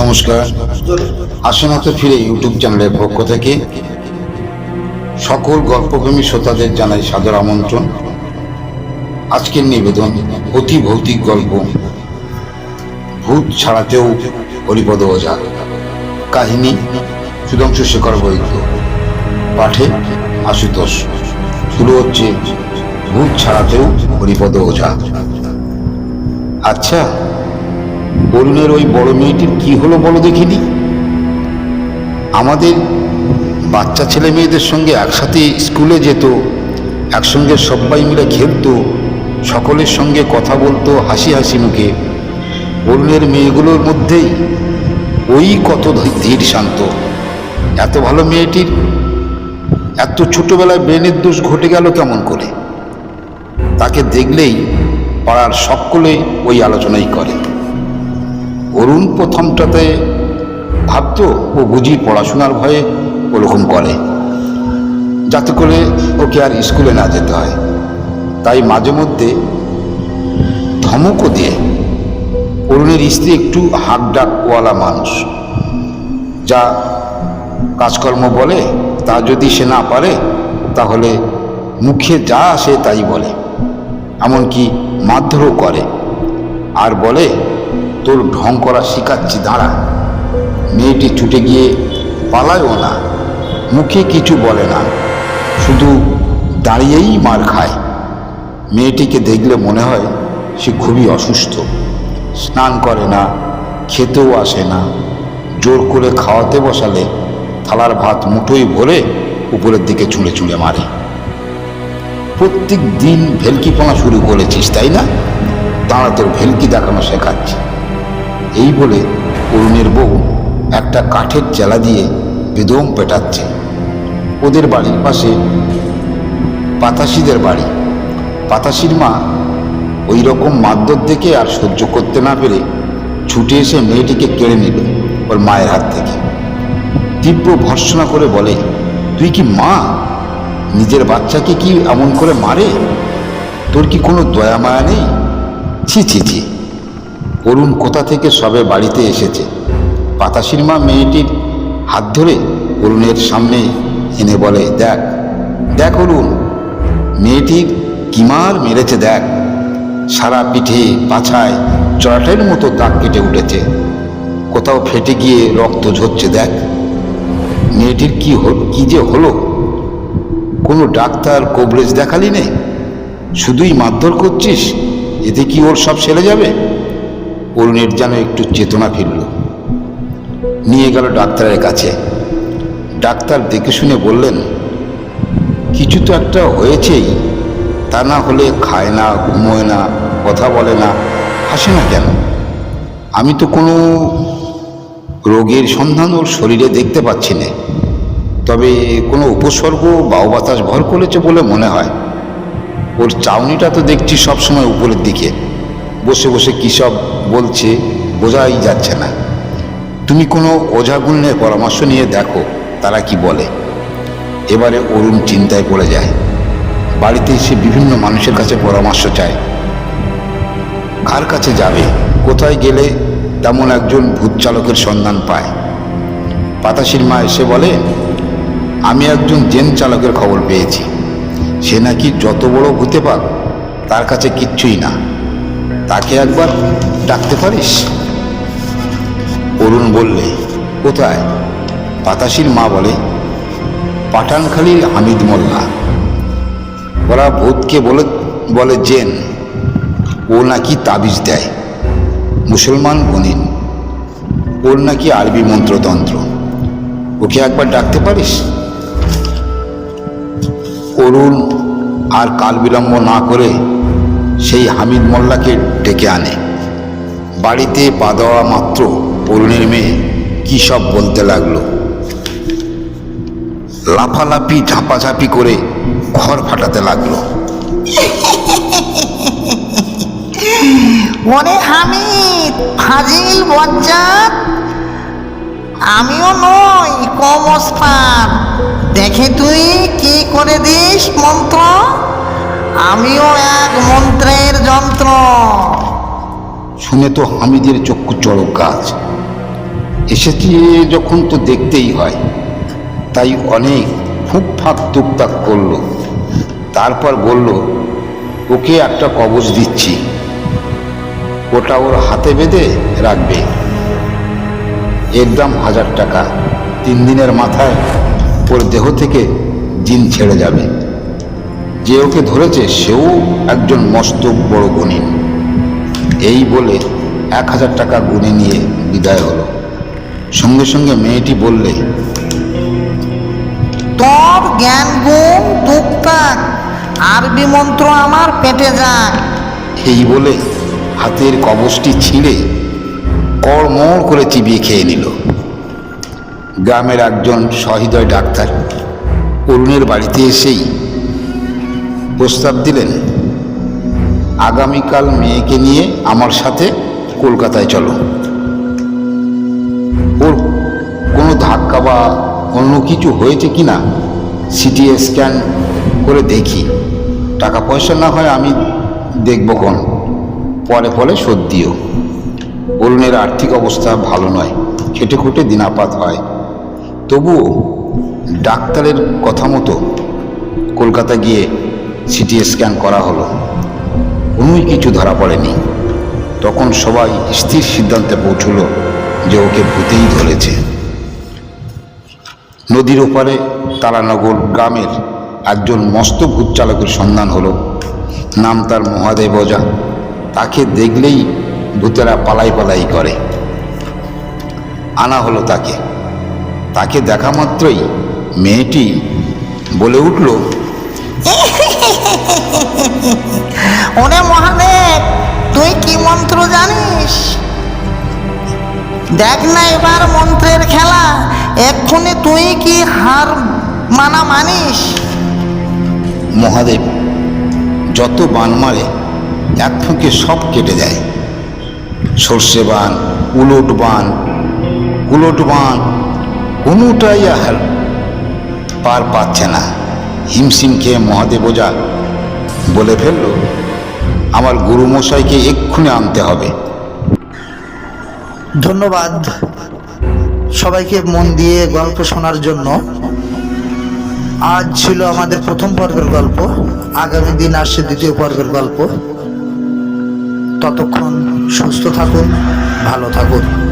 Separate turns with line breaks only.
নমস্কার। আসনাতে ফিরে ইউটিউব চ্যানেলের পক্ষ থেকে। সকল গল্পপ্রেমী শ্রোতাদের জানাই সাদর আমন্ত্রণ। আজকের নিবেদন অতি ভৌতিক গল্প। ভূত ছাড়াতেও হরিপদ ওঝা কাহিনী সুধাংশু শেখর বৈদ্য। পাঠে আশুতোষ। শুরু হচ্ছে ভূত ছাড়াতেও হরিপদ ওঝা আচ্ছা অরুণের ওই বড় মেয়েটির কি হলো বলো দেখিনি? আমাদের বাচ্চা ছেলে মেয়েদের সঙ্গে একসাথে স্কুলে যেত, একসঙ্গে সবাই মিলে খেলতো, সকলের সঙ্গে কথা বলতো হাসি হাসি মুখে। অরুণের মেয়েগুলোর মধ্যেই ওই কত ধীর শান্ত। এত ভালো মেয়েটির এত ছোটবেলায় ব্রেনের দোষ ঘটে গেল কেমন করে? তাকে দেখলেই পাড়ার সকলে ওই আলোচনাই করে। প্রথমটাতে ভাবতো ও বুঝি পড়াশোনার ভয়ে ওরকম করে। যাতে করে ওকে আর স্কুলে না যেতে হয়। তাই মাঝে মধ্যে ধমকও দিয়ে অরুণের স্ত্রী একটু হাক ডাকওয়ালা মানুষ। যা কাজকর্ম বলে, তা যদি সে না পারে, তাহলে মুখে যা আসে তাই বলে। এমনকি মারধরও করে। আর বলে তোর ঢং করা শিখাচ্ছি, দাঁড়া। মেয়েটি ছুটে গিয়ে পালায়ও না, মুখে কিছু বলে না, শুধু দাঁড়িয়েই মার খায়। মেয়েটিকে দেখলে মনে হয় সে খুবই অসুস্থ, স্নান করে না, খেতেও আসে না, জোর করে খাওয়াতে বসালে থালার ভাত মুঠোই ভরে উপরের দিকে ছুঁড়ে ছুঁড়ে মারে। প্রত্যেক দিন ভেলকিপনা শুরু করেছিস, তাই না? তোর ভেলকি দেখানো শেখাচ্ছে। এই বলে অরুণের বউ একটা কাঠের চেলা দিয়ে বেদম পেটাচ্ছে। ওদের বাড়ির পাশে পাতাশিদের বাড়ি। পাতাশির মা ওই রকম মাদ্দর দেখে আর সহ্য করতে না পেরে ছুটে এসে মেয়েটিকে কেড়ে নিল ওর মায়ের হাত থেকে। তীব্র ভর্সনা করে বলে, তুই কি মা? নিজের বাচ্চাকে কি এমন করে মারে? তোর কি কোনো দয়া মায়া নেই? ছি ছি ছি। অরুণ কোথা থেকে সবে বাড়িতে এসেছে? পাতাশির মা মেয়েটির হাত ধরে অরুণের সামনে এনে বলে, দেখ দেখ অরুণ মেয়েটির কিমার মেরেছে দেখ। সারা পিঠে পাছায় চড়াটের মতো দাগ কেটে উঠেছে। কোথাও ফেটে গিয়ে রক্ত ঝরছে, দেখ। মেয়েটির কি হল, কি যে হলো? কোনো ডাক্তার কবরেজ দেখালি নে? শুধুই মারধর করছিস? এতে কি ওর সব সেরে যাবে? অরুণের যেন একটু চেতনা ফিরল। নিয়ে গেল ডাক্তারের কাছে। ডাক্তার দেখে শুনে বললেন, কিছু তো একটা হয়েছেই, তা না হলে খায় না, ঘুমোয় না, কথা বলে না, হাসে না কেন? আমি তো কোনো রোগের সন্ধান ওর শরীরে দেখতে পাচ্ছি না। তবে কোনো উপসর্গ বা বাতাস ভর করেছে বলে মনে হয়। ওর চাউনিটা তো দেখছি সবসময় উপরের দিকে। বসে বসে কী সব বলছে বোঝাই যাচ্ছে না। তুমি কোনো ওঝাগুণের পরামর্শ নিয়ে দেখো, তারা কি বলে। এবারে অরুণ চিন্তায় পড়ে যায়। বাড়িতে এসে বিভিন্ন মানুষের কাছে পরামর্শ চায়। কার কাছে যাবে? কোথায় গেলে তেমন একজন ভূত চালকের সন্ধান পায়? পাতাশির মা এসে বলে, আমি একজন জেন চালকের খবর পেয়েছি। সে নাকি যত বড় হতে পার তার কাছে কিচ্ছুই না। তাকে একবার ডাকতে পারিস? অরুণ বললে, কোথায়? পাতাশির মা বলে পাঠানখালীর হামিদ মোল্লা। ওরা ভূতকে বলে বলে জেন। ও নাকি তাবিজ দেয়। মুসলমান বনিন ওর নাকি আরবি মন্ত্রতন্ত্র। ওকে একবার ডাকতে পারিস? অরুণ আর কাল বিলম্ব না করে সেই হামিদ মোল্লাকে ডেকে আনে। বাড়িতে পা দেওয়া মাত্র অরুণের মেয়ে কী সব বলতে লাগল। লাফালাফি, ঝাঁপাঝাঁপি করে ঘর ফাটাতে লাগল।
ওরে হামিদ, ফাজিল, বজ্জাত। আমিও নই কম দেখে তুই কি করে দিস মন্ত্র? আমিও এক মন্ত্রের যন্ত্র।
শুনে তো হামিদের চক্ষু চড়ক গাছ। এসেছি যখন তো দেখতেই হয়। তাই অনেক ফুঁক ফাঁক টুকটাক করল। তারপর বলল ওকে একটা কবজ দিচ্ছি। ওটা ওর হাতে বেঁধে রাখবে। এর দাম হাজার টাকা। তিন দিনের মাথায় ওর দেহ থেকে জিন ছেড়ে যাবে। যে ওকে ধরেছে সেও একজন মস্ত বড় গুণী। এই বলে এক হাজার টাকা গুনে নিয়ে বিদায় হলো। সঙ্গে সঙ্গে মেয়েটি বললে
তোর জ্ঞান গুণ টুকটাক আরবি মন্ত্র আমার পেটে যায়।
এই বলে হাতের কবচটি ছিঁড়ে কড়মড় করে চিবিয়ে খেয়ে নিল। গ্রামের একজন সহৃদয় ডাক্তার অরুণের বাড়িতে এসেই প্রস্তাব দিলেন, আগামীকাল মেয়েকে নিয়ে আমার সাথে কলকাতায় চলো। ওর কোনো ধাক্কা বা অন্য কিছু হয়েছে কি না, সিটি স্ক্যান করে দেখি। টাকা পয়সা না হয় আমি দেখব কোন পরে পরে শোধ দিও। অরুণের আর্থিক অবস্থা ভালো নয়। খেটে খুঁটে দিনাপাত হয়। তবুও ডাক্তারের কথা মতো কলকাতা গিয়ে সিটি স্ক্যান করা হলো। কোনোই কিছু ধরা পড়েনি। তখন সবাই স্থির সিদ্ধান্তে পৌঁছলো যে ওকে ভূতেই ধরেছে। নদীর ওপারে তারানগর গ্রামের একজন মস্ত ভূত চালকের সন্ধান হলো। নাম তার মহাদেব ওজা তাকে দেখলেই ভূতেরা পালাই পালাই করে। আনা হলো তাকে। তাকে দেখা মাত্রই মেয়েটি বলে উঠল
ওরে মহাদেব তুই কি মন্ত্র জানিস? দেখ না এবার মন্ত্রের খেলা, এক্ষুনি তুই কি হার মানা মানিস?
মহাদেব, যত বান মারে, এক ফুঁকে সব কেটে যায়। সর্ষে বান, উলট বান উলট বান, কোনোটাই আর পার পাচ্ছে না। হিমশিম খেয়ে মহাদেব ওজা বলে ফেলল, আমার গুরুমশাইকে এক্ষুনি আনতে হবে।
ধন্যবাদ সবাইকে মন দিয়ে গল্প শোনার জন্য। আজ ছিল আমাদের প্রথম পর্বের গল্প, আগামী দিন আসছে দ্বিতীয় পর্বের গল্প। ততক্ষণ সুস্থ থাকুন, ভালো থাকুন।